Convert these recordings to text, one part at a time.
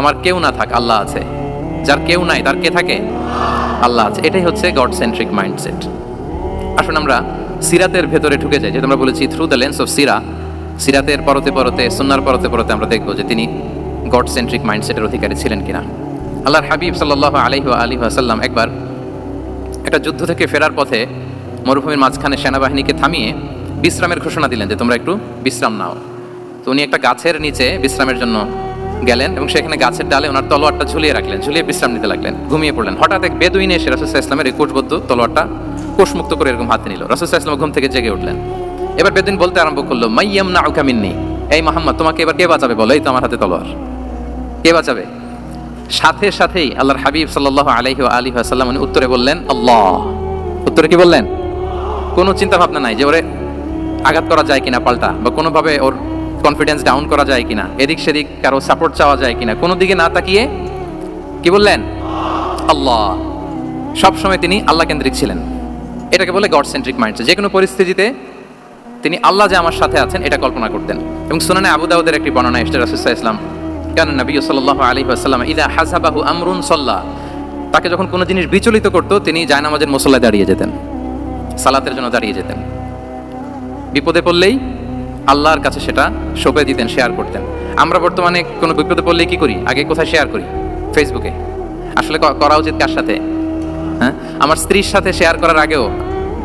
আমার কেউ না থাক, আল্লাহ আছে। যার কেউ নাই, তার কে থাকে? আল্লাহ আছে। এটাই হচ্ছে গড সেন্ট্রিক মাইন্ডসেট আসুন আমরা সিরাতের ভেতরে ঢুকে যাই যেটা আমরা বলেছি থ্রু দ্য লেন্স অফ সিরা সিরাতের পরতে পরতে, সুন্নার পরতে পরতে আমরা দেখব যে তিনি গড সেন্ট্রিক মাইন্ডসেটের অধিকারী ছিলেন কিনা। আল্লাহর হাবিব সাল্লাহ আলহি আলী আসাল্লাম একবার একটা যুদ্ধ থেকে ফেরার পথে মরুভূমির মাঝখানে সেনাবাহিনীকে থামিয়ে বিশ্রামের ঘোষণা দিলেন যে তোমরা একটু বিশ্রাম নাও। তো উনি একটা গাছের নিচে বিশ্রামের জন্য গেলেন এবং সেখানে গাছের ডালে ওনার তলোয়ারটা ঝুলিয়ে রাখলেন, ঝুলিয়ে বিশ্রাম নিতে লাগলেন, ঘুমিয়ে পড়লেন। হঠাৎ এক বেদুইন এসে রাসুসাহ ইসলামের এই কোষবদ্ধ তলোয়ারটা কোষমুক্ত করে এরকম হাতে নিল। রাসুসাহ ইসলাম ঘুম থেকে জেগে উঠলেন। এবার বেদুইন বলতে আরম্ভ করল মাইয়াম না আউকামিন্নি এই মোহাম্মদ, তোমাকে এবার কে বাঁচাবে বলো? এই তো আমার হাতে তলোয়ার। কে বাঁচাবে? সাথে সাথেই আল্লাহর হাবিব সাল্লাহ আলহি আলী আসাল্লাম উনি উত্তরে বললেন, আল্লাহ। উত্তরে কি বললেন? কোনো চিন্তা ভাবনা নাই যে ওরে আঘাত করা যায় কিনা পাল্টা, বা কোনোভাবে ওর কনফিডেন্স ডাউন করা যায় কিনা? এদিক সেদিক কারও সাপোর্ট চাওয়া যায় কিনা? কোনো দিকে না তাকিয়ে কি বললেন? আল্লাহ। সব সময় তিনি আল্লাহ কেন্দ্রিক ছিলেন। এটাকে বলে গড সেন্ট্রিক মাইন্ডসেট যে কোনো পরিস্থিতিতে তিনি আল্লাহ যে আমার সাথে আছেন, এটা কল্পনা করতেন। এবং সুনানে আবু দাউদের একটি বর্ণনা এসছে রাসুসাহ ইসলাম কেন নবী সাল্লাহ আলী আসাল্লাম ইদা হাসাবাহু আমরুন সাল্লাহ তাকে যখন কোনো জিনিস বিচলিত করতো, তিনি জায়নামাজের মোসল্লায় দাঁড়িয়ে যেতেন। সালাতের জন্য দাঁড়িয়ে যেতেন। বিপদে পড়লেই আল্লাহর কাছে সেটা সঁপে দিতেন শেয়ার করতেন। আমরা বর্তমানে কোনো বিপদে পড়লে কি করি? আগে কোথায় শেয়ার করি? ফেসবুকে আসলে করা উচিত কার সাথে? হ্যাঁ? আমার স্ত্রীর সাথে শেয়ার করার আগেও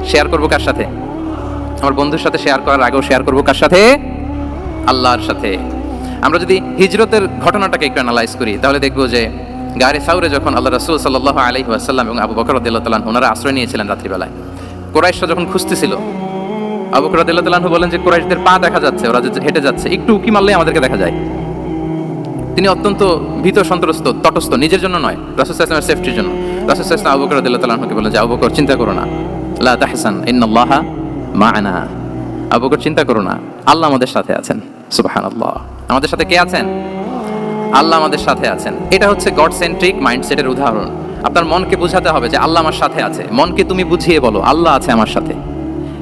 শেয়ার করব কার সাথে? আমার বন্ধুর সাথে শেয়ার করার আগেও শেয়ার করব কার সাথে? আল্লাহর সাথে। আমরা যদি হিজরতের ঘটনাটাকে একটু অ্যানালাইজ করি, তাহলে দেখব যে গায়ে সাউরে যখন আল্লাহ রসুল সাল্লাহ আলহি আসাল্লাম এবং আবু বকর রদুল্লাহ ওনারা আশ্রয় নিয়েছিলেন রাত্রিবেলায়। কোরাইশরা যখন খুঁজতেছিল আবু রদুল্লাহ বলেন যে কোরাইশদের পা দেখা যাচ্ছে, ওরা হেঁটে যাচ্ছে। একটু উকি মারলেই আমাদেরকে দেখা যায়। তিনি অত্যন্ত ভীত, সন্ত্রস্ত, তটস্থ, নিজের জন্য নয়, রাসুল সেফটির জন্য। রাসুল ইসলাম আবু বকর বলেন যে, আবু চিন্তা করো না। লা ইন্নাল্লাহ মা'ানা। আবু চিন্তা করো না। আল্লাহ আমাদের সাথে আছেন। সুবহানাল্লাহ। আমাদের সাথে কে আছেন? আল্লাহ আমাদের সাথে আছেন। এটা হচ্ছে গড সেন্ট্রিক মাইন্ডসেটের উদাহরণ। আপনার মনকে বোঝাতে হবে যে, আল্লাহ আমার সাথে আছে। মনকে তুমি বুঝিয়ে বলো, আল্লাহ আছে আমার সাথে।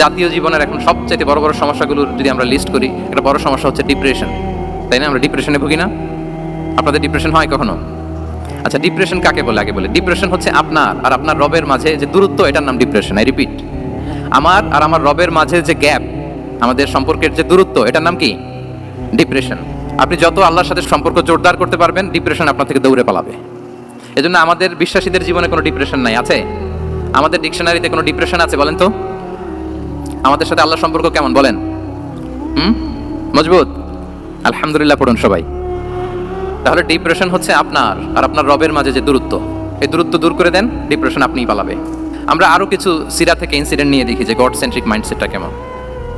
জাতীয় জীবনের এখন সবচেয়ে বড় বড় সমস্যাগুলোর যদি আমরা লিস্ট করি, একটা বড় সমস্যা হচ্ছে ডিপ্রেশন তাই না? আমরা ডিপ্রেশনে ভুগি না? আপনাদের ডিপ্রেশন হয় কখনো? আচ্ছা ডিপ্রেশন কাকে বলে? আগে বলে। ডিপ্রেশন হচ্ছে আপনার আর আপনার রবের মাঝে যে দূরত্ব, এটার নাম ডিপ্রেশন আই রিপিট আমার আর আমার রবের মাঝে যে গ্যাপ আমাদের সম্পর্কের যে দূরত্ব, এটার নাম কি? ডিপ্রেশন আপনি যত আল্লাহর সাথে সম্পর্ক জোরদার করতে পারবেন ডিপ্রেশন আপনার থেকে দৌড়ে পালাবে। এজন্য আমাদের বিশ্বাসীদের জীবনে কোনো ডিপ্রেশন নাই, আছে? আমাদের ডিকশনারিতে কোনো ডিপ্রেশন আছে বলেন তো? আমাদের সাথে আল্লাহ সম্পর্ক কেমন বলেন? হুম? মজবুত? আলহামদুলিল্লাহ, পড়ুন সবাই। তাহলে ডিপ্রেশন হচ্ছে আপনার আর আপনার রবের মাঝে যে দূরত্ব, এই দূরত্ব দূর করে দেন ডিপ্রেশন আপনিই পালাবে। আমরা আরও কিছু সিরা থেকে ইনসিডেন্ট নিয়ে দেখি যে গড সেন্ট্রিক মাইন্ডসেটটা কেমন।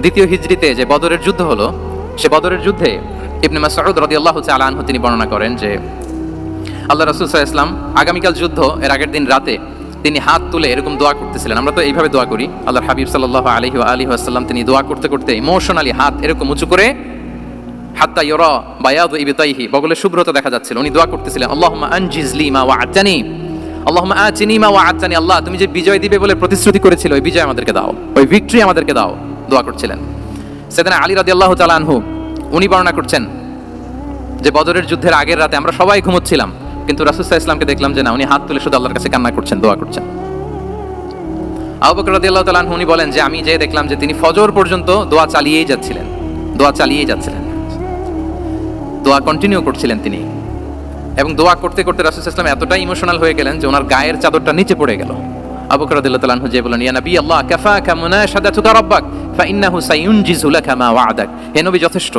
দ্বিতীয় হিজড়িতে যে বদরের যুদ্ধ হলো, সে বদরের যুদ্ধে ইবনে মাসউদ রাদিয়াল্লাহু তাআলা আনহু তিনি বর্ণনা করেন যে, আল্লাহ রাসূল ইসলাম আগামীকাল যুদ্ধ এর আগের দিন রাতে তিনি হাত তুলে এরকম দোয়া করতেছিলেন। আমরা তো এইভাবে দোয়া করি। আল্লাহর হাবিব ওয়া আলিহি ওয়াসাল্লাম তিনি দোয়া করতে করতে ইমোশনালি হাত এরকম উঁচু করে হাত্তা ইয়রা বায়াদু ইবতাইহি বগলে শুভ্রতা দেখা যাচ্ছিল। উনি দোয়া করতেছিলেন, আল্লাহুম্মা আনজিজ লি মা ওয়া'আতানি আল্লাহুম্মা আতিনি মা ওয়া'আতানি আল্লাহ, তুমি যে বিজয় দিবে বলে প্রতিশ্রুতি করেছিলে, ওই বিজয় আমাদেরকে দাও। ওই ভিক্টরি আমাদেরকে দাও। দোয়া করছিলেন। সেদিন আলী রাদিয়াল্লাহু তাআলা আনহু, উনি বর্ণনা করছেন যে, বদরের যুদ্ধের আগের রাতে আমরা সবাই ঘুমোচ্ছিলাম। কিন্তু রাসুসাহ ইসলামকে দেখলাম যে না, উনি হাত তুলে শুধু আল্লাহর কাছে কান্না করছেন, দোয়া করছেন। আবু বকর রাদিয়াল্লাহু তাআলা উনি বলেন যে, আমি যে দেখলাম যে তিনি ফজর পর্যন্ত দোয়া চালিয়েই যাচ্ছিলেন, দোয়া চালিয়েই যাচ্ছিলেন। দোয়া কন্টিনিউ করছিলেন তিনি। এবং দোয়া করতে করতে রাসুল ইসলাম এতটাই ইমোশনাল হয়ে গেলেন যে ওনার গায়ের চাদরটা নিচে পড়ে গেল। আবু রাদিয়াল্লাহু তাআলা যে বলেন ইয়া নবী আল্লাহ, কাফাকা মুনাশাদাতুকা রাব্বাক ফাইন্নাহু সায়ুনজিজু লাকা মা ওয়া'দাক। হে নবী, যথেষ্ট।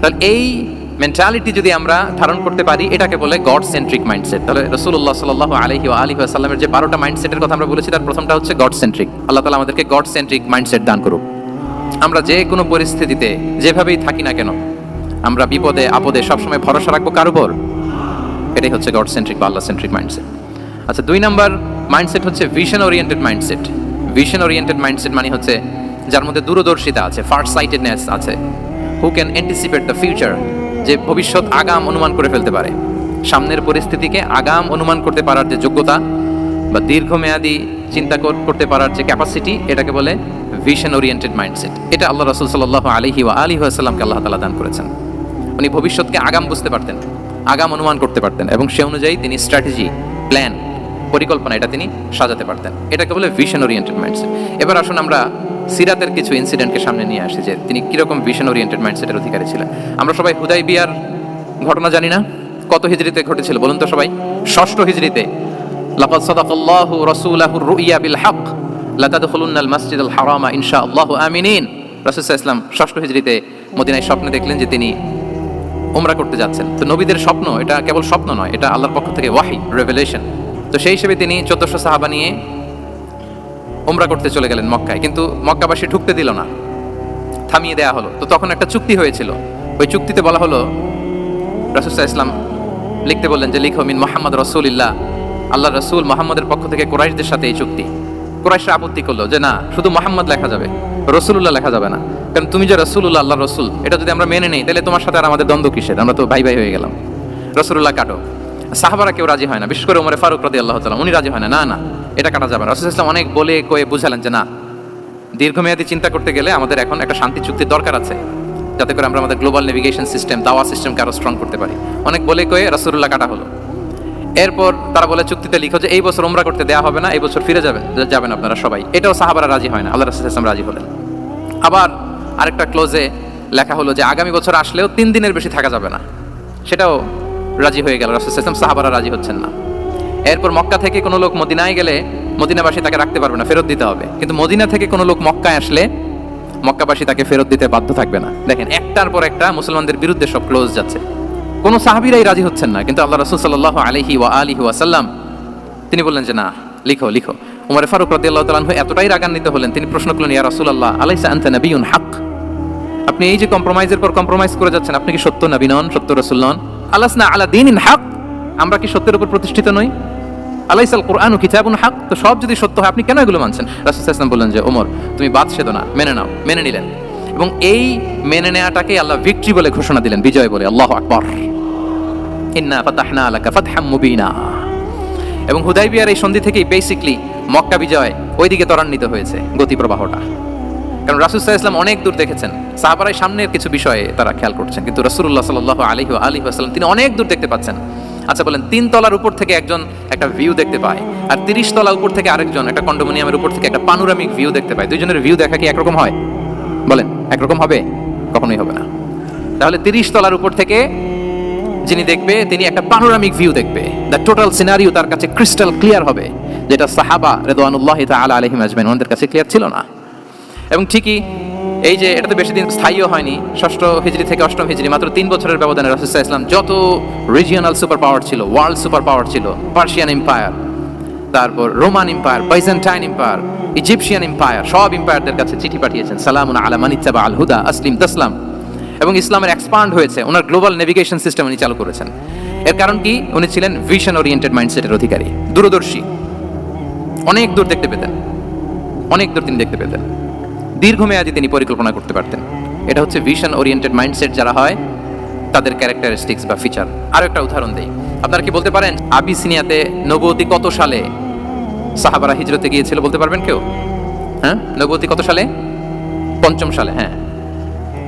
তাহলে এই মেন্টালিটি যদি আমরা ধারণ করতে পারি, এটাকে বলে গড সেন্ট্রিক মাইন্ডসেট তাহলে রসুল্লাহ সাল্লাহ আলহি আলী আসাল্লামের যে বারোটা মাইন্ডসেটের কথা আমরা বলেছি, তার প্রথমটা হচ্ছে গড সেন্ট্রিক আল্লাহ তালা আমাদেরকে গড সেন্ট্রিক মাইন্ডসেট দান করুক। আমরা যে কোনো পরিস্থিতিতে যেভাবেই থাকি না কেন, আমরা বিপদে, আপদে সবসময় ভরসা রাখব কার উপর? এটাই হচ্ছে গড সেন্ট্রিক বা আল্লাহ সেন্ট্রিক মাইন্ডসেট আচ্ছা দুই নাম্বার মাইন্ডসেট হচ্ছে vision oriented mindset vision oriented mindset মানে হচ্ছে, যার মধ্যে দূরদর্শিতা আছে ফার্স্ট সাইটেডনেস আছে। Who can anticipate the future যে ভবিষ্যৎ আগাম অনুমান করে ফেলতে পারে। সামনের পরিস্থিতিকে আগাম অনুমান করতে পারার যে যোগ্যতা বা দীর্ঘমেয়াদী চিন্তা করতে পারার যে ক্যাপাসিটি এটাকে বলে ভিশন ওরিয়েন্টেড মাইন্ডসেট এটা আল্লাহ রসুল সাল্লাহ আলহি ওয়া আলী আসাল্লামকে আল্লাহ তালা দান করেছেন। উনি ভবিষ্যৎকে আগাম বুঝতে পারতেন, আগাম অনুমান করতে পারতেন এবং সে অনুযায়ী তিনি স্ট্র্যাটেজি প্ল্যান পরিকল্পনা এটা তিনি সাজাতে পারতেন। এটাকে বলে ভিশন ওরিয়েন্টেড মাইন্ডসেট এবার আসুন আমরা সিরাতের কিছু ইনসিডেন্টকে সামনে নিয়ে আসে যে তিনি কীরকম ভিশন ওরিয়েন্টেড মাইন্ডসেটের অধিকারী ছিলেন। আমরা সবাই হুদাই বিয়ার ঘটনা জানি না। কত হিজড়িতে ঘটেছিল বলুন তো সবাই? ষষ্ঠ হিজড়িতে। লাকাদ সাদাকাল্লাহু রাসূলাহু রুইয়া বিল হক। লা তাদখুলুন্নাল মাসজিদাল হারামা ইনশাআল্লাহু আমিনিন। রাসূল ওয়াসাল্লাম ষষ্ঠ হিজড়িতে মদিনায় স্বপ্নে দেখলেন যে তিনি উমরা করতে যাচ্ছেন। তো নবীদের স্বপ্ন, এটা কেবল স্বপ্ন নয়, এটা আল্লাহর পক্ষ থেকে ওয়াহি রেভেলেশন তো সেই হিসেবে তিনি চোদ্দশো সাহাবা নিয়ে উমরা করতে চলে গেলেন মক্কায়। কিন্তু মক্কাবাসী ঢুকতে দিল না। থামিয়ে দেয়া হলো। তো তখন একটা চুক্তি হয়েছিল। ওই চুক্তিতে বলা হলো রাসুসাহ ইসলাম লিখতে বললেন যে, লিখো, মিন মোহাম্মদ রসুলিল্লাহ। আল্লাহ রসুল মোহাম্মদের পক্ষ থেকে কোরাইশদের সাথে এই চুক্তি। কোরাইশরা আপত্তি করল যে, না, শুধু মোহাম্মদ লেখা যাবে রসুল্লাহ লেখা যাবে না। কারণ তুমি যে রসুল্লাহ আল্লাহ রসুল, এটা যদি আমরা মেনে নেই, তাহলে তোমার সাথে আর আমাদের দ্বন্দ্ব কিসের? আমরা তো ভাই ভাই হয়ে গেলাম। রসুল্লাহ কাটো। সাহাবারা কেউ রাজি হয় না। বিশেষ করে উমরে ফারুক রাদি আল্লাহ তালা উনি রাজি হয় না। না না। এটা কাটা যাবে না। রসুল ইসলাম অনেক বলে কয়ে বুঝালেন যে না, দীর্ঘমেয়াদী চিন্তা করতে গেলে আমাদের এখন একটা শান্তি চুক্তির দরকার আছে, যাতে করে আমরা আমাদের গ্লোবাল নেভিগেশন সিস্টেম, দাওয়া সিস্টেমকে আরও স্ট্রং করতে পারি। অনেক বলে কয়ে রাসুল্লাহ কাটা হলো। এরপর তারা বলে চুক্তিতে লিখো যে, এই বছর ওমরা করতে দেওয়া হবে না, এই বছর ফিরে যাবেন যাবেন আপনারা সবাই। এটাও সাহাবারা রাজি হয় না, আল্লাহ রাসুল ইসলাম রাজি হলেন। আবার আরেকটা ক্লোজে লেখা হলো যে, আগামী বছর আসলেও তিন দিনের বেশি থাকা যাবে না। সেটাও রাজি হয়ে গেল, রাসুল ইসলাম সাহাবারা রাজি হচ্ছেন না। এরপর মক্কা থেকে কোনো লোক মদিনায় গেলে মদিনাবাসী তাকে রাখতে পারবে না, ফেরত দিতে হবে। কিন্তু মদিনা থেকে কোনো লোক মক্কায় আসলে মক্কাবাসী তাকে ফেরত দিতে বাধ্য থাকবে না। দেখেন, একটার পর একটা মুসলমানদের বিরুদ্ধে সব ক্লোজ যাচ্ছে। কোনো সাহাবিরাই রাজি হচ্ছেন না, কিন্তু আল্লাহ রসুল সাল্লাহ আলহি ওয়া আলিহি ওয়াসাল্লাম তিনি বললেন যে, না, লিখো লিখো। উমরে ফারুক রদি আল্লাহ তালাহ এতটাই রাগান্বিত হলেন, তিনি প্রশ্ন করলেন, ইয়া রাসুল আল্লাহ আলাইসা আনতা হক আপনি এই যে কম্প্রোমাইজের পর কম্প্রোমাইজ করে যাচ্ছেন, আপনি কি সত্য নবী নন, সত্য রসুল নন? আল্লাহ না আলা দিন হক আমরা কি সত্যের উপর প্রতিষ্ঠিত নই? আলাইসাল কোরআন ও কিতাবুন হক? তো সব যদি সত্য হয়, আপনি কেন এগুলো মানছেন? রাসুল ইসলাম বললেন যে, ওমর, তুমি বাদ সেদ না, মেনে নাও, মেনে নিলেন। এবং এই মেনে নেওয়াটাকে আল্লাহ ভিক্টরি বলে ঘোষণা দিলেন, বিজয় বলে, আল্লাহ আকবর। ইন্না ফাতাহনা আলাকা ফাতহাম মুবিনা। এবং হুদাইবিয়ার এই সন্ধি থেকেই বেসিকলি মক্কা বিজয় ওইদিকে ত্বরান্বিত হয়েছে গতি প্রবাহটা কারণ রাসুল সাহা ইসলাম অনেক দূর দেখেছেন, সাহাবারাই সামনের কিছু বিষয়ে তারা খেয়াল করছেন, কিন্তু রাসুল্লাহ সাল আলী আলী আসসালাম তিনি অনেক দূর দেখতে পাচ্ছেন। আচ্ছা বলেন, তিন তলার উপর থেকে একজন একটা ভিউ দেখতে পায় আর তিরিশ তলা উপর থেকে আরেকজন একটা কন্ডোমিনিয়ামের উপর থেকে একটা পানোরামিক ভিউ দেখতে পায়। দুইজনের ভিউ দেখা কি একরকম হয়? বলেন, একরকম হবে? কখনোই হবে না। তাহলে তিরিশ তলার উপর থেকে যিনি দেখবে, তিনি একটা পানোরামিক ভিউ দেখবে। দ্য টোটাল সিনারিও তার কাছে ক্রিস্টাল ক্লিয়ার হবে, যেটা সাহাবা রেদওয়ানুল্লাহ তাআলা আলাইহিম আজমাইন ওনাদের কাছে ক্লিয়ার ছিল না। এবং ঠিকই এই যে এটা তো বেশি দিন স্থায়ীও হয়নি, ষষ্ঠ হিজড়ি থেকে অষ্টম হিজড়ি, মাত্র তিন বছরের ব্যবধানে রাসুসাহ ইসলাম যত রিজিয়নাল সুপার পাওয়ার ছিল ওয়ার্ল্ড সুপার পাওয়ার ছিল পার্সিয়ান এম্পায়ার তারপর Roman empire Byzantine empire Egyptian empire সব এম্পায়ারদের কাছে চিঠি পাঠিয়েছেন, সালামুন আলা মানিত্তাবা আল হুদা, আসলিম তাসলাম। এবং ইসলামের এক্সপান্ড হয়েছে, ওনার গ্লোবাল নেভিগেশন সিস্টেম উনি চালু করেছেন। এর কারণ কি? উনি ছিলেন ভিশন ওরিয়েন্টেড মাইন্ডসেটের অধিকারী, দূরদর্শী। অনেক দূর দেখতে পেতেন। অনেক দূর তিনি দেখতে পেতেন। দীর্ঘমেয়াদী তিনি পরিকল্পনা করতে পারতেন। এটা হচ্ছে ভিশন ওরিয়েন্টেড মাইন্ডসেট যারা হয়, তাদের ক্যারেক্টারিস্টিক্স বা ফিচার আরও একটা উদাহরণ দেই। আপনারা কি বলতে পারেন, আবিসিনিয়াতে নবতী কত সালে সাহাবারা হিজরতে গিয়েছিল বলতে পারবেন কেউ? হ্যাঁ? নবতী কত সালে? পঞ্চম সালে হ্যাঁ।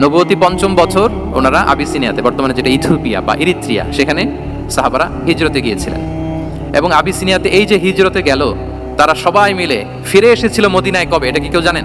নবতী পঞ্চম বছর ওনারা আবিসিনিয়াতে, বর্তমানে যেটা ইথিওপিয়া বা ইরিত্রিয়া, সেখানে সাহাবারা হিজরতে গিয়েছিলেন। এবং আবিসিনিয়াতে এই যে হিজরতে গেল, তারা সবাই মিলে ফিরে এসেছিল মদিনায় কবে? এটা কি কেউ জানেন?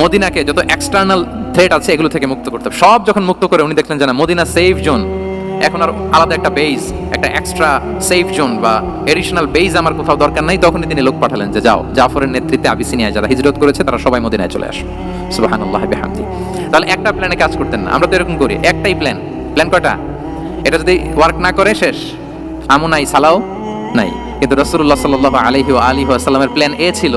মদিনাকে যত এক্সটার্নাল থ্রেড আছে এগুলো থেকে মুক্ত করতে সব যখন মুক্ত করে উনি দেখলেন যে না, মদিনা সেফ জোন এখন আর আলাদা একটা বেজ একটা এক্সট্রা সেফ জোন বা এডিশনাল বেজ আমার কোথাও দরকার নাই, তখনই তিনি লোক পাঠালেন যে যাও, জাফরের নেতৃত্বে আবিসিনিয়ায় যারা হিজরত করেছে, তারা সবাই মদিনায় চলে আসো। সুবাহান আল্লাহ বেহামদি। তাহলে একটা প্ল্যানে কাজ করতেন না। আমরা তো এরকম করি, একটাই প্ল্যান প্ল্যান কটা এটা যদি ওয়ার্ক না করে, শেষ। আমু নাই, সালাও নাই। কিন্তু রসুল্লাহ সাল্লাহ আলহি আলী আসাল্লামের প্ল্যান এ ছিল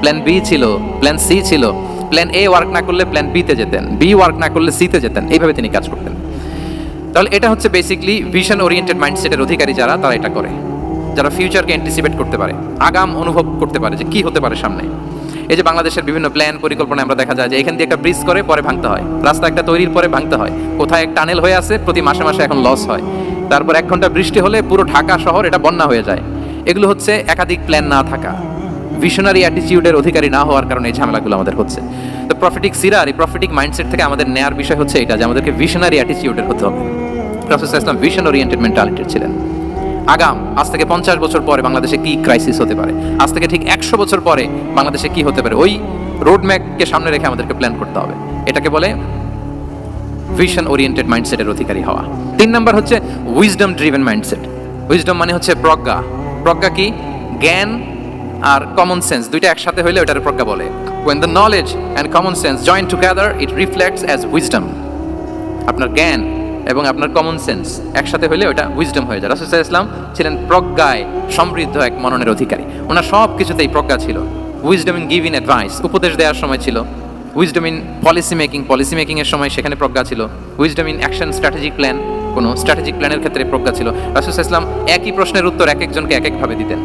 প্ল্যান বি ছিল প্ল্যান সি ছিল। প্ল্যান এ ওয়ার্ক না করলে প্ল্যান বিতে যেতেন বি ওয়ার্ক না করলে সিতে যেতেন, এইভাবে তিনি কাজ করতেন। তাহলে এটা হচ্ছে বেসিকলি ভিশন ওরিয়েন্টেড মাইন্ডসেটের অধিকারী যারা, তারা এটা করে। যারা ফিউচারকে অ্যান্টিসিপেট করতে পারে, আগাম অনুভব করতে পারে যে কি হতে পারে সামনে। এই যে বাংলাদেশের বিভিন্ন প্ল্যান পরিকল্পনা আমরা দেখা যায় যে এখান দিয়ে একটা ব্রিজ করে, পরে ভাঙতে হয়। রাস্তা একটা তৈরির পরে ভাঙতে হয়। কোথায় এক টানেল হয়ে আছে, প্রতি মাসে মাসে এখন লস হয়। তারপর এক ঘণ্টা বৃষ্টি হলে পুরো ঢাকা শহর এটা বন্যা হয়ে যায়। এগুলো হচ্ছে একাধিক প্ল্যান না থাকা। ভিশনারি অ্যাটিটিউডের অধিকারী না হওয়ার কারণে এই ঝামেলাগুলো আমাদের হচ্ছে। তো প্রফিটিক সিরার এই প্রফিটিক মাইন্ডসেট থেকে আমাদের নেয়ার বিষয় হচ্ছে এটা, যে আমাদেরকে ভিশনারি অ্যাটিটিউডের হতে হবে। প্রফেসর ইসলাম ভিশন ওরিয়েন্টেড মেন্টালিটির ছিলেন। আগাম, আজ থেকে পঞ্চাশ বছর পরে বাংলাদেশে কি ক্রাইসিস হতে পারে? আজ থেকে ঠিক একশো বছর পরে বাংলাদেশে কি হতে পারে? ওই রোড ম্যাপকে সামনে রেখে আমাদেরকে প্ল্যান করতে হবে। এটাকে বলে ভিশন ওরিয়েন্টেড মাইন্ডসেটের অধিকারী হওয়া। তিন নাম্বার হচ্ছে উইজডম ড্রিভেন মাইন্ডসেট উইজডম মানে হচ্ছে প্রজ্ঞা। প্রজ্ঞা কি? জ্ঞান আর কমন সেন্স দুইটা একসাথে হইলে ওটার প্রজ্ঞা বলে? When the knowledge and common sense join together it reflects as wisdom আপনার জ্ঞান এবং আপনার কমন সেন্স একসাথে হইলে ওটা উইজডম হয়ে যায়। রাসুল ইসলাম ছিলেন প্রজ্ঞায় সমৃদ্ধ এক মননের অধিকারী। ওনার সব কিছুতেই প্রজ্ঞা ছিল। Wisdom in give in advice উপদেশ দেওয়ার সময় ছিল। Wisdom in policy making policy মেকিংয়ের সময় সেখানে প্রজ্ঞা ছিল। Wisdom in action strategic plan কোনো স্ট্র্যাটেজিক প্ল্যানের ক্ষেত্রে প্রজ্ঞা ছিল। রাসুল ইসলাম একই প্রশ্নের উত্তর এক একজনকে এক একভাবে দিতেন।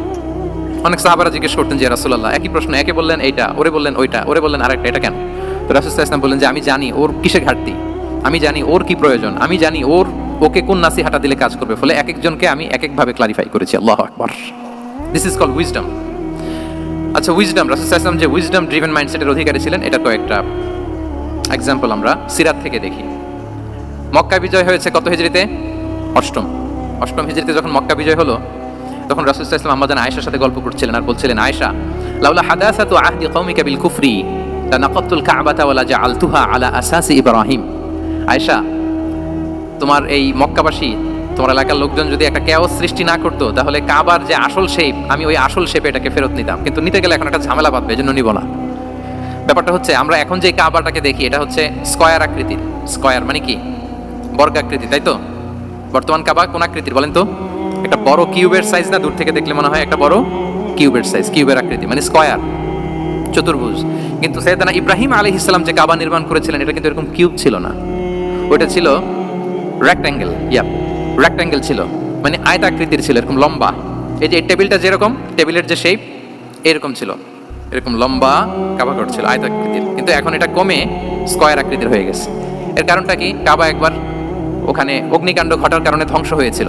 অনেক সাহাবারা জিজ্ঞেস করতেন যে রাসুল্লাহ একই প্রশ্ন, একে বললেন এইটা, ওরে বললেন ওইটা, ওরে বললেন আরেকটা, এটা কেন? তো রাসুল ইসলাম বললেন যে, আমি জানি ওর কিসে ঘাটতি, আমি জানি ওর কি প্রয়োজন, আমি জানি ওর, ওকে কোন নাসিহাটা দিলে কাজ করবে, ফলে এক একজনকে আমি এক একভাবে ক্লারিফাই করেছি, আল্লাহ আকবর। দিস ইজ কল উইজডম আচ্ছা উইজডম রাসুল ইসলাম যে উইজডম ড্রিভেন মাইন্ডসেটের অধিকারী ছিলেন, এটা কয়েকটা এক্সাম্পল আমরা সিরাত থেকে দেখি। মক্কা বিজয় হয়েছে কত হিজড়িতে? অষ্টম। অষ্টম হিজড়িতে যখন মক্কা বিজয় হলো তখন রাসুল ইসলাম আম্মাজান আয়েশার সাথে গল্প করছিলেন আর বলছিলেন, আয়েশা, লাউলা হাদাসাতু আহদি কওমিকা বিল কুফরি লানাকাতুল কাবাতা ওয়ালা জাআলতুহা আলা আসাসি ইব্রাহিম। আয়েশা, তোমার এই মক্কাবাসী, তোমার এলাকার লোকজন যদি একটা ক্যাওস সৃষ্টি না করতো, তাহলে কাবার যে আসল শেপ আমি ওই আসল শেপে এটাকে ফেরত নিতাম। কিন্তু নিতে গেলে এখন একটা ঝামেলা বাঁধবে, এজন্য নিব না। ব্যাপারটা হচ্ছে, আমরা এখন যে কাবাটাকে দেখি, এটা হচ্ছে স্কয়ার আকৃতির। স্কয়ার মানে কি? বর্গাকৃতি, তাই তো? বর্তমান কাবা কোন আকৃতির, বলেন তো? একটা বড় কিউবের সাইজ না, দূর থেকে দেখলে মনে হয় একটা বড় কিউবের সাইজ কিউবের আকৃতি মানে স্কয়ার চতুর্ভুজ। কিন্তু সৈয়দানা ইব্রাহিম আলী ইসলাম যে কাবা নির্মাণ করেছিলেন, এটা কিন্তু এরকম কিউব ছিল না। ওটা ছিল রেক্ট্যাঙ্গেল ইয়া রেক্ট্যাঙ্গেল ছিল মানে আয়তাকৃতির ছিল, এরকম লম্বা। এই যে টেবিলটা যেরকম, টেবিলের যে শেপ এরকম ছিল। এরকম লম্বা কাবা ঘর ছিল আয়তাকৃতির কিন্তু এখন এটা কমে স্কয়ার আকৃতির হয়ে গেছে। এর কারণটা কি? কাবা একবার ওখানে অগ্নিকাণ্ড ঘটার কারণে ধ্বংস হয়েছিল।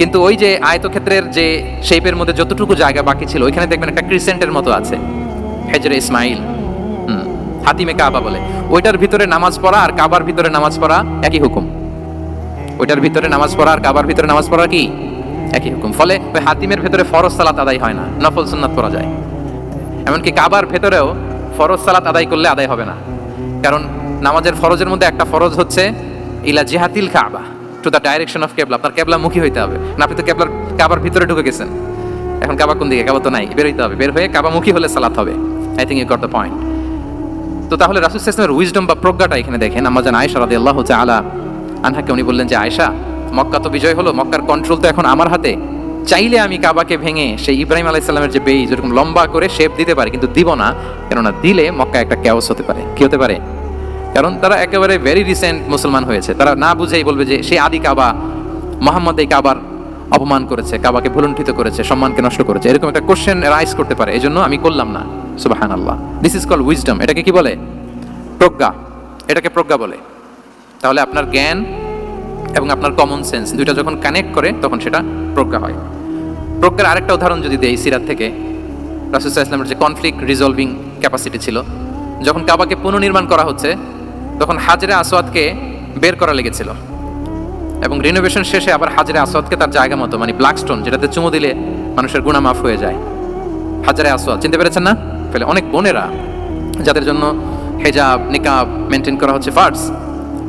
কিন্তু ওই যে আয়তক্ষেত্রের যে শেপের মধ্যে যতটুকু জায়গা বাকি ছিল, ওইখানে দেখবেন একটা ক্রিসেন্টের মতো আছে। হেজরে ইসমাইল হাতিমে কাবা বলে। ওইটার ভিতরে নামাজ পড়া আর কাবার ভিতরে নামাজ পড়া একই হুকুম। ওইটার ভিতরে নামাজ পড়া আর কাবার ভিতরে নামাজ পড়া কি? একই হুকুম। ফলে ওই হাতিমের ভেতরে ফরজ সালাত আদায় হয় না, নফল সুন্নাত পড়া যায়। এমনকি কাবার ভেতরেও ফরজ সালাত আদায় করলে আদায় হবে না। কারণ নামাজের ফরজের মধ্যে একটা ফরজ হচ্ছে, ইলা জিহাতিল কাবা। টু দ্য ডাইরেকশন অফ কেবলা আপনার কেবলা মুখী হইতে হবে। না আপনি তো কেবলার কাবার ভিতরে ঢুকে গেছেন। এখন কাবা কোন দিকে? কাবা তো নাই। বের হইতে হবে। বের হয়ে কাবা মুখী হলে সালাত হবে। I think you got the point তো তাহলে রাসুল ইসলামের উইজডম বা প্রজ্ঞাটা এখানে দেখেন। আমরা জান আয়সা রাদি আল্লাহ আলা আনহাকে উনি বললেন যে আয়সা মক্কা তো বিজয় হলো। মক্কার কন্ট্রোল তো এখন আমার হাতে। চাইলে আমি কাবাকে ভেঙে সেই ইব্রাহিম আলাইসাল্লামের যে বেই, যেরকম লম্বা করে শেপ দিতে পারে, কিন্তু দিব না। কেননা দিলে মক্কা একটা ক্যাওস হতে পারে। কি হতে পারে? কারণ তারা একেবারে ভেরি রিসেন্ট মুসলমান হয়েছে। তারা না বুঝেই বলবে যে সে আদি কাবা, মোহাম্মদ এই কাবার অপমান করেছে, কাবাকে ভুলুণ্ঠিত করেছে, সম্মানকে নষ্ট করেছে। এরকম একটা কোশ্চেন রাইজ করতে পারে এই জন্য আমি করলাম না। সুবাহান আল্লাহ দিস ইজ কল উইজডম এটাকে কি বলে? প্রজ্ঞা। এটাকে প্রজ্ঞা বলে। তাহলে আপনার জ্ঞান এবং আপনার কমন সেন্স দুইটা যখন কানেক্ট করে, তখন সেটা প্রজ্ঞা হয়। প্রজ্ঞার আরেকটা উদাহরণ যদি দেই সিরাত থেকে রাসুসাহ ইসলামের যে কনফ্লিক্ট রিজলভিং ক্যাপাসিটি ছিল, যখন কাবাকে পুনর্নির্মাণ করা হচ্ছে তখন হাজরে আসওয়াদকে বের করা লেগেছিল। এবং রিনোভেশন শেষে আবার হাজরে আসওয়াদকে তার জায়গা মতো মানে ব্ল্যাক স্টোন যেটাতে চুমু দিলে মানুষের গুণা মাফ হয়ে যায়। হাজারে আসওয়াদ, চিনতে পেরেছেন না? ফেলে অনেক বোনেরা যাদের জন্য হেজাব, নিকাব মেনটেন করা হচ্ছে ফার্স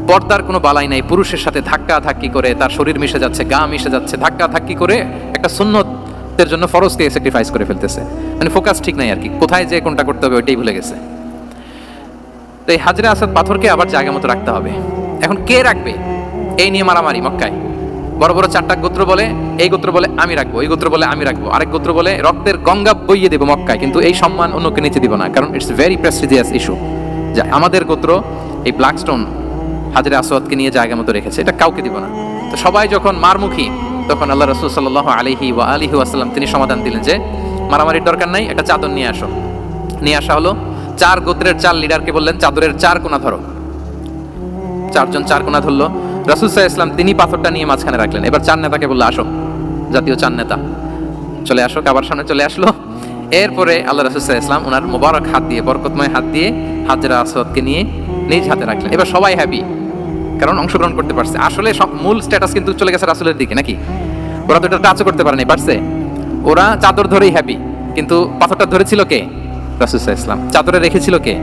পর্দার কোনো বালাই নাই, পুরুষের সাথে ধাক্কা ধাক্কি করে তার শরীর মিশে যাচ্ছে, গা মিশে যাচ্ছে, ধাক্কা ধাক্কি করে একটা সুন্নতের জন্য ফরজকে স্যাক্রিফাইস করে ফেলতেছে। মানে ফোকাস ঠিক নাই আর কি, কোথায় যে কোনটা করতে হবে ওইটাই ভুলে গেছে। তো এই হাজরে আসাদ পাথরকে আবার জায়গা মতো রাখতে হবে। এখন কে রাখবে? এই নিয়ে মারামারি মক্কায়। বড় বড় চারটা গোত্র বলে, এই গোত্র বলে আমি রাখব এই গোত্র বলে আমি রাখব। আরেক গোত্র বলে, রক্তের গঙ্গা বইয়ে দেবো মক্কায়, কিন্তু এই সম্মান অন্যকে নিচে দিব না, কারণ ইটস ভেরি প্রেস্টিজিয়াস ইস্যু যে আমাদের গোত্র এই ব্ল্যাক স্টোন হাজরে আসওয়াদকে নিয়ে জায়গা মতো রেখেছে, এটা কাউকে দিব না। তো সবাই যখন মারমুখী, তখন আল্লাহ রসুল সাল্লাহ আলিহি ওয়া আলিহি ওয়াসাল্লাম তিনি সমাধান দিলেন যে, মারামারির দরকার নাই, একটা চাদর নিয়ে আসো। নিয়ে আসা হলো চার গোত্রের চার লিডারকে বললেন, চাদরের চার কোনা ধরো। চারজন চার কোনা ধরলো। রাসুল সাহা ইসলাম তিনি পাথরটা নিয়ে মাঝখানে রাখলেন। এবার চার নেতাকে বলল, আসো, জাতীয় চার নেতা, চলে আসো। কাবার সামনে চলে আসলো। এরপরে আল্লাহ রাসুল সাহা ইসলাম ওনার মোবারক হাত দিয়ে, বরকতময় হাত দিয়ে হাজরা আসদকে নিয়ে নিজ হাতে রাখলেন। এবার সবাই হ্যাপি কারণ অংশগ্রহণ করতে পারছে। আসলে সব মূল স্ট্যাটাস কিন্তু চলে গেছে রাসুলের দিকে, নাকি? ওরা তো এটা টাচও করতে পারেনি পারছে ওরা চাদর ধরেই হ্যাপি কিন্তু পাথরটা ধরেছিল কে? রাসুসাহ চাদরে রেখেছিল কে?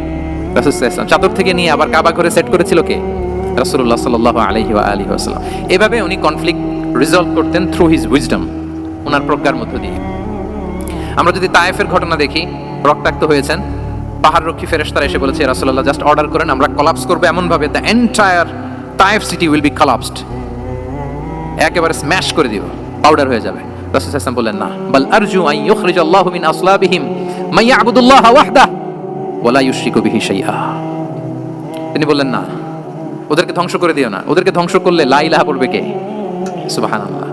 রাসুসাহ চাদর থেকে নিয়ে আবার কাবা করে সেট করেছিল কে? রাসুল্লাহ সাল্লাহ আলহি আলহি আসাল্লাম এভাবে উনি কনফ্লিক্ট রিজলভ করতেন থ্রু হিজ উইজডম ওনার প্রজ্ঞার মধ্য দিয়ে। আমরা যদি তায়েফের ঘটনা দেখি, রক্তাক্ত হয়েছেন পাহাড় রক্ষী ফেরেশতারা এসে বলেছে রাসুল্লাহ জাস্ট অর্ডার করেন আমরা কলাপস করব এমনভাবে the entire Taif city will be collapsed একেবারে স্ম্যাশ করে দিব পাউডার হয়ে যাবে। রাসূল আলাইহি বললেন না। বাল আরজু আন ইউখরিজ আল্লাহু মিন আসলাবিহিম। মান ইয়াবুদুল্লাহ ওয়াহদা ওয়ালা ইউশরিকু বিহি শাইআ। তিনি বললেন, না। ওদেরকে ধ্বংস করে দিও না। ওদেরকে ধ্বংস করলে লা ইলাহা পড়বে কে? সুবহানাল্লাহ।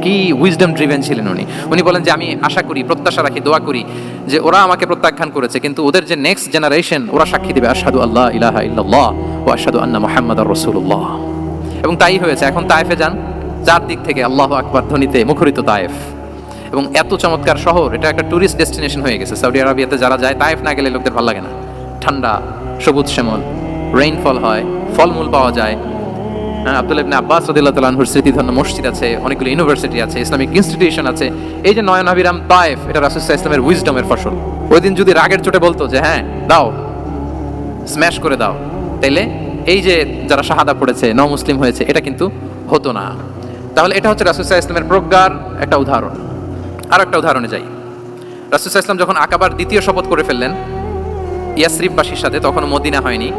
কি উইজডম ড্রিভেন ছিলেন উনি। উনি বলেন যে, আমি আশা করি, প্রত্যাশা রাখি, দোয়া করি যে, ওরা আমাকে প্রত্যাখ্যান করেছে। কিন্তু ওদের যে নেক্সট জেনারেশন ওরা সাক্ষী দেবে, আশহাদু আল্লাহ ইলাহা ইল্লাল্লাহ ওয়া আশহাদু আন্না মুহাম্মাদার রাসূলুল্লাহ। এবং তাই হয়েছে। এখন তাইফে যান। চারদিক থেকে আল্লাহ আকবার ধ্বনিতে মুখরিত তায়েফ। এবং এত চমৎকার শহর এটা একটা টুরিস্ট ডেস্টিনেশন হয়ে গেছে। সৌদি আরবিয়াতে যারা যায় তায়েফ না গেলে লোকদের ভালো লাগে না। ঠান্ডা সবুজ শ্যামল রেইনফল হয় ফলমূল পাওয়া যায়। হ্যাঁ, আব্দুল ইবনে আব্বাস রাদিয়াল্লাহু তাআলা আনহুর স্মৃতিধন্য মসজিদ আছে অনেকগুলো ইউনিভার্সিটি আছে ইসলামিক ইনস্টিটিউশন আছে। এই যে নয়ন আবিরাম তায়েফ এটা আলাইহি ইসলামের উইজডমের ফসল। ওই দিন যদি রাগের চোটে বলতো যে হ্যাঁ দাও স্ম্যাশ করে দাও তাইলে এই যে যারা শাহাদা পড়েছে ন মুসলিম হয়েছে এটা কিন্তু হতো না। তাহলে এটা হচ্ছে রাসুসাহ ইসলামের প্রজ্ঞার একটা উদাহরণ। আর একটা উদাহরণে যাই। রাসুসাহ ইসলাম যখন আকাবার দ্বিতীয় শপথ করে ফেললেন, ইয়াসরিফবাসীর সাথে, তখনও মদিনা হয়নি।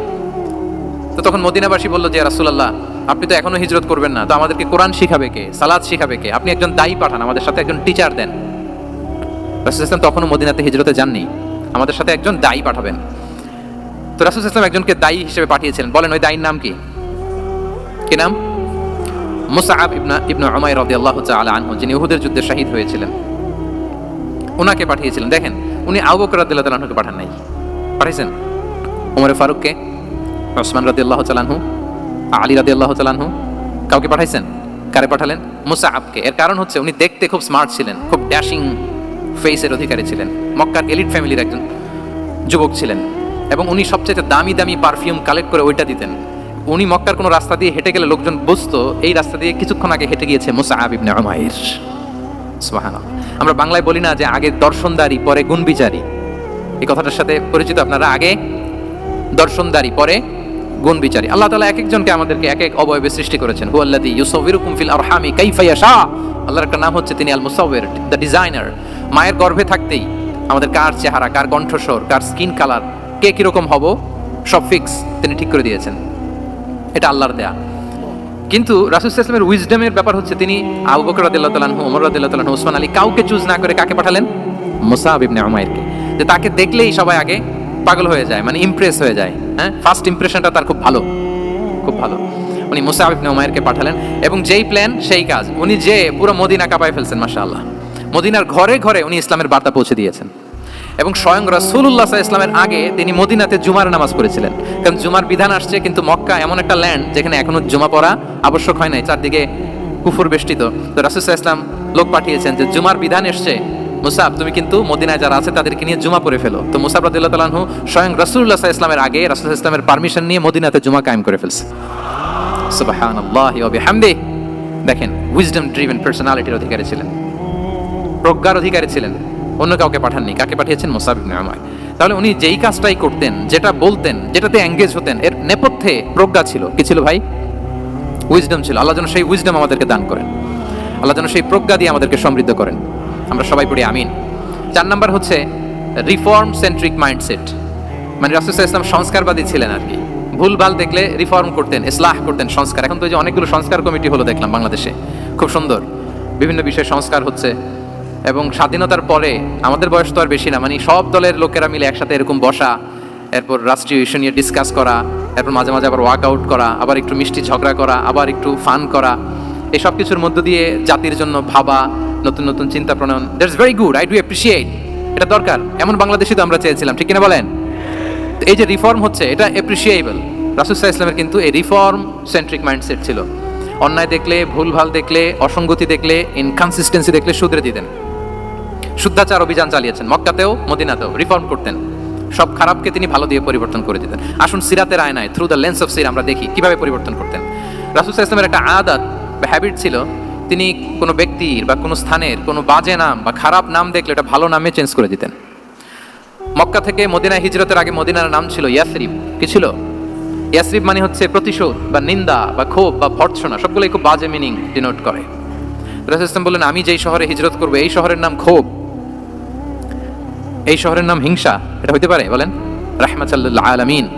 তো তখন মদিনাবাসী বলল যে রাসুলাল্লাহ, আপনি তো এখনও হিজরত করবেন না। তো আমাদেরকে কোরআন শিখাবে কে? সালাদ শিখাবে কে? আপনি একজন দায়ী পাঠান, আমাদের সাথে একজন টিচার দেন। রাসুল ইসলাম তখনও মদিনাতে হিজরতে যাননি। আমাদের সাথে একজন দায়ী পাঠাবেন। তো রাসুল ইসলাম একজনকে দায়ী হিসেবে পাঠিয়েছিলেন। বলেন, ওই দায়ীর নাম কি? কি নাম? মুসাআব ইবনা ইবনা উমাই রাদিয়াল্লাহু তাআলা আনহু, যিনি উহুদের যুদ্ধে শহীদ হয়েছিলেন ওনাকে পাঠিয়েছিলেন। দেখেন, উনি আবু বকর রাদিয়াল্লাহু তাআলা আনহুকে পাঠান নাই। পাঠিয়েছেন ওমরে ফারুককে, ওসমান রাদি আল্লাহ চালানহু আলী রাদি আল্লাহ চালানহু কাউকে পাঠাইছেন? কারে পাঠালেন? মুসাহাবকে এর কারণ হচ্ছে, উনি দেখতে খুব স্মার্ট ছিলেন, খুব ড্যাশিং ফেসের অধিকারী ছিলেন। মক্কার এলিট ফ্যামিলির একজন যুবক ছিলেন। এবং উনি সবচেয়ে দামি দামি পারফিউম কালেক্ট করে ওইটা দিতেন। উনি মক্কার কোনো রাস্তা দিয়ে হেঁটে গেলে লোকজন বুঝতো, এই রাস্তা দিয়ে কিছুক্ষণ আগে হেঁটে গিয়েছে মুসা আবিবনে আমাইর সুবহানাল্লাহ। আমরা বাংলায় বলি না যে আগে দর্শনদারি, পরে গুণবিচারী। এই কথাটার সাথে পরিচিত আপনারা, আগে দর্শনদারি, পরে গুণ বিচারী আল্লাহ তালা এক একজনকে আমাদেরকে এক এক অবয়বে সৃষ্টি করেছেন। হু হুয়াল্লাদি ইউসবিরুকুম ফিল আরহামি কাইফা শাহ আল্লাহর একটা নাম হচ্ছে তিনি আল মুসাউবির দ্য ডিজাইনার। মায়ের গর্ভে থাকতেই আমাদের কার চেহারা, কার কণ্ঠস্বর, কার স্কিন কালার, কে কীরকম হব, সব ফিক্স তিনি ঠিক করে দিয়েছেন। এটা আল্লাহর দেয়া। কিন্তু রাসুল ইসলামের উইজডমের ব্যাপার হচ্ছে তিনি আবু বকর রাদিল্লাহ তালাহু ওমর রাদিল্লাহ তালাহু ওসমান আলী কাউকে চুজ না করে কাকে পাঠালেন? মুসাহাব ইবনে উমাইরকে। যে তাকে দেখলেই সবাই আগে পাগল হয়ে যায় মানে ইমপ্রেস হয়ে যায় হ্যাঁ? ফার্স্ট ইমপ্রেশনটা তার খুব ভালো খুব ভালো। উনি মুসাহাব ইবনে উমাইরকে পাঠালেন এবং যেই প্ল্যান সেই কাজ। উনি যে পুরো মদিনা কাঁপায় ফেলছেন, মাশাআল্লাহ। মদিনার ঘরে ঘরে উনি ইসলামের বার্তা পৌঁছে দিয়েছেন। এবং স্বয়ং সাল্লাল্লাহু ইসলামের আগে তিনি মদিনাতে জুমার নামাজ পড়েছিলেন। কারণ জুমার বিধান আসছে কিন্তু মক্কা এমন একটা ল্যান্ড যেখানে এখনও জুমা পড়া আবশ্যক হয় নাই, চারদিকে কুফুর বেষ্টিত। তো রাসূল সাল্লাল্লাহু ইসলাম লোক পাঠিয়েছেন যে জুমার বিধান এসছে, মুসাব তুমি কিন্তু মদিনায় যারা আছে তাদেরকে নিয়ে জুমা পড়ে ফেলো। তো মুসাব রাদিল্লাহ তালাহু স্বয়ং সাল্লাল্লাহু ইসলামের আগে রাসূল ইসলামের পারমিশন নিয়ে মদিনাতে জুমা কায়েম করে ফেলছে। দেখেন উইজডম ড্রিভেন পার্সোনালিটির অধিকারী ছিলেন। প্রজ্ঞার অধিকারী ছিলেন। অন্য কাউকে পাঠাননি, কাকে পাঠিয়েছেন মোসাব উমাইর তাহলে উনি যেই কাজটাই করতেন, যেটা বলতেন, যেটাতে এঙ্গেজ হতেন, এর নেপথ্যে প্রজ্ঞা ছিল। কি ছিল ভাই? উইজডম ছিল। আল্লাহ যেন সেই উইজডম আমাদেরকে দান করেন। আল্লাহ যেন সেই প্রজ্ঞা দিয়ে আমাদেরকে সমৃদ্ধ করেন। আমরা সবাই পড়ি আমিন। চার নাম্বার হচ্ছে রিফর্ম সেন্ট্রিক মাইন্ডসেট মানে রাসুল ইসলাম সংস্কারবাদী ছিলেন আর কি। ভুলভাল দেখলে রিফর্ম করতেন, ইসলাহ করতেন, সংস্কার। এখন তো যে অনেকগুলো সংস্কার কমিটি হলো দেখলাম বাংলাদেশে। খুব সুন্দর। বিভিন্ন বিষয়ে সংস্কার হচ্ছে। এবং স্বাধীনতার পরে আমাদের বয়স তো আর বেশি না মানে সব দলের লোকেরা মিলে একসাথে এরকম বসা, এরপর রাষ্ট্রীয় ইস্যু নিয়ে ডিসকাস করা, এরপর মাঝে মাঝে আবার ওয়ার্কআউট করা, আবার একটু মিষ্টি ঝগড়া করা, আবার একটু ফান করা এই সব কিছুর মধ্য দিয়ে জাতির জন্য ভাবা, নতুন নতুন চিন্তা প্রণয়ন that's very good I do appreciate এটা দরকার, এমন বাংলাদেশে তো আমরা চেয়েছিলাম, ঠিক কিনা বলেন? এই যে রিফর্ম হচ্ছে, এটা অ্যাপ্রিসিয়েবল রাসুসাহ ইসলামের কিন্তু এই রিফর্ম সেন্ট্রিক মাইন্ডসেট ছিল। অন্যায় দেখলে, ভুলভাল দেখলে, অসঙ্গতি দেখলে ইনকনসিস্টেন্সি দেখলে শুধরে দিতেন। শুদ্ধাচার অভিযান চালিয়েছেন। মক্কাতেও, মদিনাতেও রিফর্ম করতেন। সব খারাপকে তিনি ভালো দিয়ে পরিবর্তন করে দিতেন। আসুন সিরাতের আয়নায় থ্রু দ্য লেন্স অফ সির আমরা দেখি কীভাবে পরিবর্তন করতেন। রাসুসাহ ইসলামের একটা আদাত বা হ্যাবিট ছিল, তিনি কোনো ব্যক্তির বা কোনো স্থানের কোনো বাজে নাম বা খারাপ নাম দেখলে এটা ভালো নামে চেঞ্জ করে দিতেন। মক্কা থেকে মদিনা হিজরতের আগে মদিনার নাম ছিল ইয়াসরিব। কি ছিল? ইয়াসরিব মানে হচ্ছে প্রতিশোধ বা নিন্দা বা ক্ষোভ বা ভর্ৎসনা, সবগুলোই খুব বাজে মিনিং ডিনোট করে। রাসুল ইসলাম বললেন, আমি যেই শহরে হিজরত করব, এই শহরের নাম ক্ষোভ। এই শহরের নাম হিংসা, এটা হইতে পারে, বলেন। রাহমাতাল্লাহ আলামিন।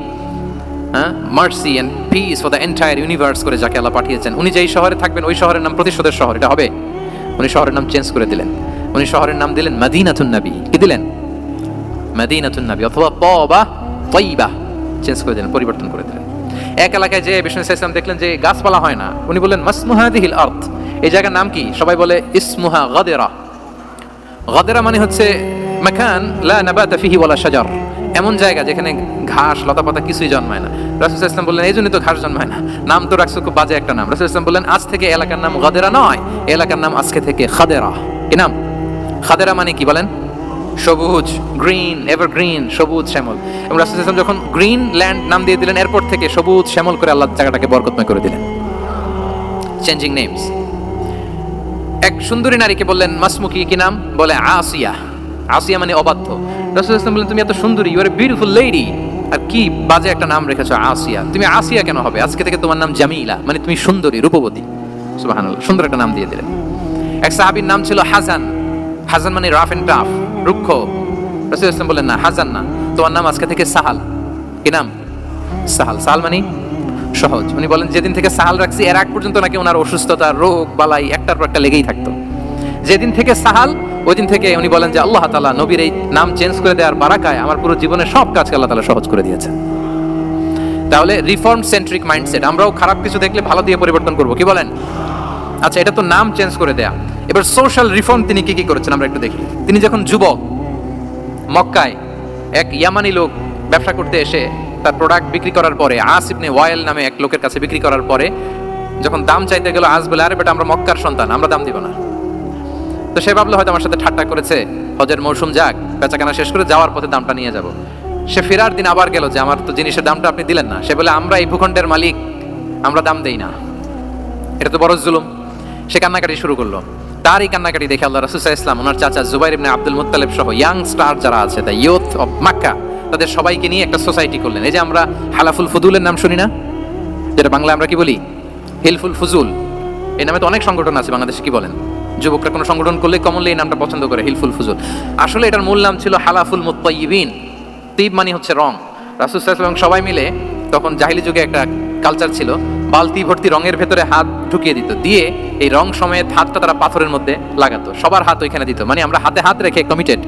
হ্যাঁ? Mercy and peace for the entire universe করে যাকে আল্লাহ পাঠিয়েছেন। উনি যেই শহরে থাকবেন, ওই শহরের নাম প্রতিশোধের শহর, এটা হবে। উনি শহরের নাম চেঞ্জ করে দিলেন। উনি শহরের নাম দিলেন মাদিনাতুন নবী। কি দিলেন? মাদিনাতুন নবী, অথবা তবা তৈবা, চেঞ্জ করে দিলেন, পরিবর্তন করে দিলেন। এক এলাকায় যে বিষ্ণু ইসলাম দেখলেন যে গাছপালা হয় না, উনি বললেন মাসমুহাদিহিল আর্থ এই জায়গার নাম কি? সবাই বলে, ইসমুহা গদেরা। গদেরা মানে হচ্ছে মাকান লা নাবাতা ফিহি ওয়ালা শাজার। এমন জায়গা যেখানে ঘাস, লতাপাতা কিছুই জন্মায় না। রাসুল ইসলাম বললেন, এই জন্যই তো ঘাস জন্মায় না। নাম তো রাখছো খুব বাজে একটা নাম। রাসুল ইসলাম বললেন, আজ থেকে এলাকার নাম গাদেরা নয় এলাকার নাম আজকে থেকে খাদেরা। কি নাম? খাদেরা মানে কি বলেন? সবুজ, গ্রিন এভার গ্রিন সবুজ শ্যামল। এবং রাসুল ইসলাম যখন গ্রিন ল্যান্ড নাম দিয়ে দিলেন, এরপর থেকে সবুজ শ্যামল করে আল্লাহ জায়গাটাকে বরকতময় করে দিলেন। চেঞ্জিং নেমস এক সুন্দরী নারীকে বললেন মাসমুকি কি নাম? বলে, আসিয়া। আসিয়া মানে অবাধ্য। রাসুল ইসলাম বললেন, তুমি এত সুন্দরী ইউ আর বিউটিফুল লেডি আর কি বাজে একটা নাম রেখেছো, আসিয়া? তুমি আসিয়া কেন হবে? আজকে থেকে তোমার নাম জামিলা মানে তুমি সুন্দরী, রূপবতী। সুবহানাল্লাহ, সুন্দর একটা নাম দিয়ে দিলেন। এক সাহাবীর নাম ছিল হাসান হাসান মানে রাফ এন্ড টাফ রুক্ষ। রাসুল ইসলাম বললেন, না হাসান না, তোমার নাম আজকে থেকে সাহাল। কি নাম? সাহাল। সাহাল মানে সহজ। উনি বলেন, যেদিন থেকে সাহাল রাখছি, এর আগ পর্যন্ত নাকি ওনার অসুস্থতা, রোগ, বালাই একটার পর একটা লেগেই থাকতো। যেদিন থেকে সাহাল ওই দিন থেকে উনি বলেন যে আল্লাহ তালা নবীর এই নাম চেঞ্জ করে দেওয়ার বারাকায় আমার পুরো জীবনের সব কাজকে আল্লাহ তালা সহজ করে দিয়েছেন। তাহলে রিফর্ম সেন্ট্রিক মাইন্ডসেট আমরাও খারাপ কিছু দেখলে ভালো দিয়ে পরিবর্তন করব। কি বলেন? আচ্ছা এটা তো নাম চেঞ্জ করে দেয়া। এবার সোশ্যাল রিফর্ম তিনি কি কি করেছেন আমরা একটু দেখি। তিনি যখন যুবক, মক্কায় এক ইয়ামানি লোক ব্যবসা করতে এসে তার প্রোডাক্ট বিক্রি করার পরে, আস ইবনে ওয়াইল নামে এক লোকের কাছে বিক্রি করার পরে, যখন দাম চাইতে গেল আজ বলে, আরে বেটা, আমরা মক্কার সন্তান, আমরা দাম দিব না। তো সে ভাবলো হয়তো আমার সাথে ঠাট্টা করেছে। হজের মৌসুম যাক, বেচাকেনা শেষ করে যাওয়ার পথে দামটা নিয়ে যাব। সে ফেরার দিন আবার গেল যে আমার তো জিনিসের দামটা আপনি দিলেন না। সে বলে, আমরা এই ভূখণ্ডের মালিক, আমরা দাম দেই না। এটা তো বড় জুলুম। সে কান্নাকাটি শুরু করল। তার এই কান্নাকাটি দেখে আল্লাহ রাসুসাহ ইসলাম ওনার চাচা জুবাইর ইবনে আব্দুল মুত্তালেব সহ ইয়াং স্টার যারা আছে দ্য ইয়ুথ অফ মাক্কা তাদের সবাইকে নিয়ে একটা সোসাইটি করলেন। এই যে আমরা হালাফুল ফুদুলের নাম শুনি না? যেটা বাংলা আমরা কি বলি? হিলফুল ফুজুল। এই নামে তো অনেক সংগঠন আছে, বাংলাদেশে কি বলেন? যুবকরা কোনো সংগঠন করলে কমনলি এই নামটা পছন্দ করে, হিলফুল ফুজুল। আসলে এটার মূল নাম ছিল হালাফুল মুত্তাইবিন তিব মানে হচ্ছে রং। রাসুসাহ এবং সবাই মিলে তখন জাহিলি যুগে একটা কালচার ছিল, বালতি ভর্তি রঙের ভেতরে হাত ঢুকিয়ে দিত, দিয়ে এই রং সময়ে হাতটা তারা পাথরের মধ্যে লাগাতো, সবার হাত ওইখানে দিত। মানে আমরা হাতে হাত রেখে কমিটেড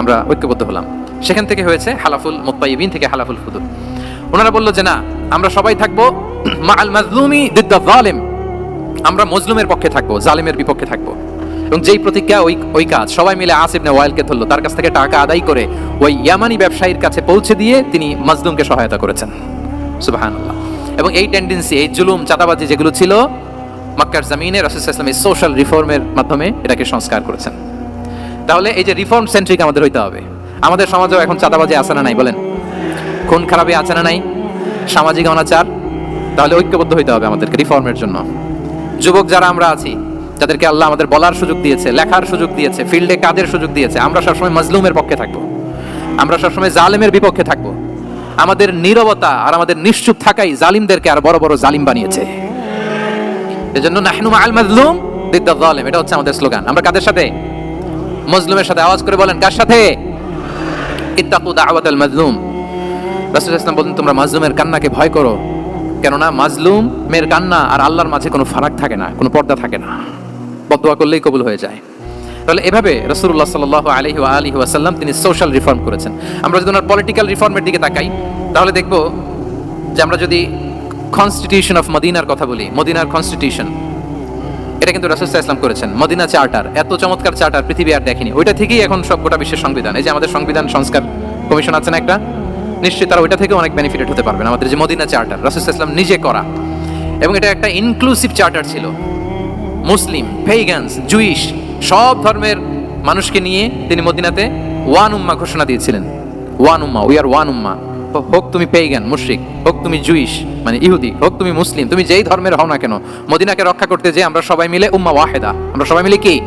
আমরা ঐক্যবদ্ধ হলাম। সেখান থেকে হয়েছে হালাফুল মুত্তাইবিন থেকে হালাফুল ফুদুল ওনারা বলল যে না, আমরা সবাই থাকব মা আল মাজলুমি দিদ্দা জালেম আমরা মজলুমের পক্ষে থাকব, জালিমের বিপক্ষে থাকব। এবং যেই প্রতিজ্ঞা, ওই ওই কাজ, সবাই মিলে আসিবনে ওয়াইলকে ধরলো, তার কাছ থেকে টাকা আদায় করে ওই ইয়ামানি ব্যবসায়ীর কাছে পৌঁছে দিয়ে তিনি মাজলুমকে সহায়তা করেছেন। সুবাহান্লাহ এবং এই টেন্ডেন্সি এই জুলুম, চাঁদাবাজি যেগুলো ছিল, মক্কার জামিনে রাসুল ইসলাম এই সোশ্যাল রিফর্মের মাধ্যমে এটাকে সংস্কার করেছেন। তাহলে এই যে রিফর্ম সেন্ট্রিক আমাদের হইতে হবে। আমাদের সমাজেও এখন চাঁদাবাজি আছে না নাই, বলেন? খুন খারাপে আছে না নাই? সামাজিক অনাচার, তাহলে ঐক্যবদ্ধ হইতে হবে আমাদেরকে রিফর্মের জন্য। যুবক যারা আমরা আছি যাদেরকে আল্লাহ আমাদের বলার সুযোগ দিয়েছে, লেখার সুযোগ দিয়েছে, ফিল্ডে কাজের সুযোগ দিয়েছে। আমরা সবসময় মজলুমের পক্ষে থাকব। আমরা সবসময় জালেমের বিপক্ষে থাকব। আমাদের নীরবতা আর আমাদের নিশ্চুপ থাকাই জালিমদেরকে আর বড় বড় জালিম বানিয়েছে। এজন্য নাহনু আল মাজলুম দিদ্দা জালিম, এটা হচ্ছে আমাদের স্লোগান। আমরা কাদের সাথে? মজলুমের সাথে আওয়াজ করে বলেন, কার সাথে? ইত্তাকু দাওয়াত আল মাজলুম। রাসূল ইসলাম বলেন তোমরা মাজলুমের কান্নাকে ভয় করো। কেননা মাজলুম, মেয়ের কান্না আর আল্লাহর মাঝে কোনো ফারাক থাকে না, কোনো পর্দা থাকে না। বদুয়া করলেই কবুল হয়ে যায়। তাহলে এভাবে রসুল্লাহ সাল আলহি আলহি ওয়াসাল্লাম তিনি সোশ্যাল রিফর্ম করেছেন। আমরা যদি ওনার পলিটিক্যাল রিফর্মের দিকে তাকাই, তাহলে দেখব যে আমরা যদি কনস্টিটিউশন অফ মদিনার কথা বলি, মদিনার কনস্টিটিউশন এটা কিন্তু রাসুল্লাহ ইসলাম করেছেন। মদিনা চার্টার, এত চমৎকার চার্টার পৃথিবী আর দেখেনি। ওইটা থেকেই এখন সব গোটা বিশ্বের সংবিধান। এই যে আমাদের সংবিধান সংস্কার কমিশন আছে না একটা? নিশ্চয়ই তারা ওইটা থেকে অনেক বেনিফিটেড হতে পারবেন। আমাদের যে মদিনা চার্টার রাসুল্লাহ ইসলাম নিজে করা। এবং এটা একটা ইনক্লুসিভ চার্টার ছিল। মুসলিম পেইগানস জুইশ সব ধর্মের মানুষকে নিয়ে তিনি মদিনাতে ওয়ান উম্মা ঘোষণা দিয়েছিলেন। One Umma we are one উম্মা। হোক তুমি পেইগান মুশরিক, হোক তুমি জুইশ মানে ইহুদি, হোক তুমি মুসলিম, তুমি যেই ধর্মের হও না কেন, মদিনাকে রক্ষা করতে যে আমরা সবাই মিলে উম্মা ওয়াহেদা। আমরা সবাই মিলে কি?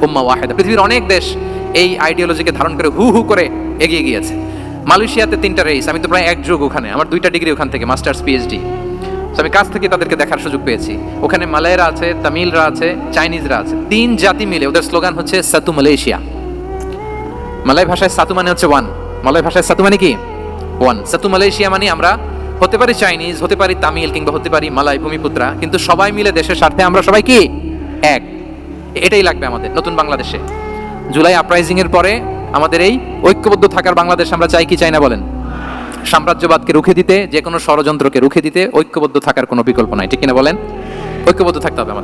উম্মা ওয়াহেদা। পৃথিবীর অনেক দেশ এই আইডিওলজিকে ধারণ করে হু হু করে এগিয়ে গিয়েছে। মালয়েশিয়াতে তিনটা রেস আমি তো প্রায় এক যুগ ওখানে, আমার দুইটা ডিগ্রি ওখান থেকে মাস্টার্স পিএইচডি তো আমি কাছ থেকে তাদেরকে দেখার সুযোগ পেয়েছি। ওখানে মালয়েরা আছে, তামিলরা আছে, চাইনিজরা আছে, তিন জাতি মিলে, ওদের স্লোগান হচ্ছে সাতু মালয়েশিয়া। মালয় ভাষায় সাতু মানে হচ্ছে ওয়ান মালয় ভাষায় সাতু মানে কি? ওয়ান সাতু মালয়েশিয়া মানে আমরা হতে পারি চাইনিজ, হতে পারি তামিল, কিংবা হতে পারি মালয় ভূমিপুত্রা, কিন্তু সবাই মিলে দেশের স্বার্থে আমরা সবাই কি? এক। এটাই লাগবে আমাদের, নতুন বাংলাদেশে। জুলাই আপরাইজিং এর পরে আমাদের এই ঐক্যবদ্ধ থাকার বাংলাদেশ আমরা চাই কি চাই না বলেন? সাম্রাজ্যবাদকে রুখে দিতে, যে কোনো ষড়যন্ত্রকে রুখে দিতে ঐক্যবদ্ধ থাকার কোনো বিকল্প নাই, ঠিক কিনা বলেন? ঐক্যবদ্ধ থাকতে হবে আমাদের।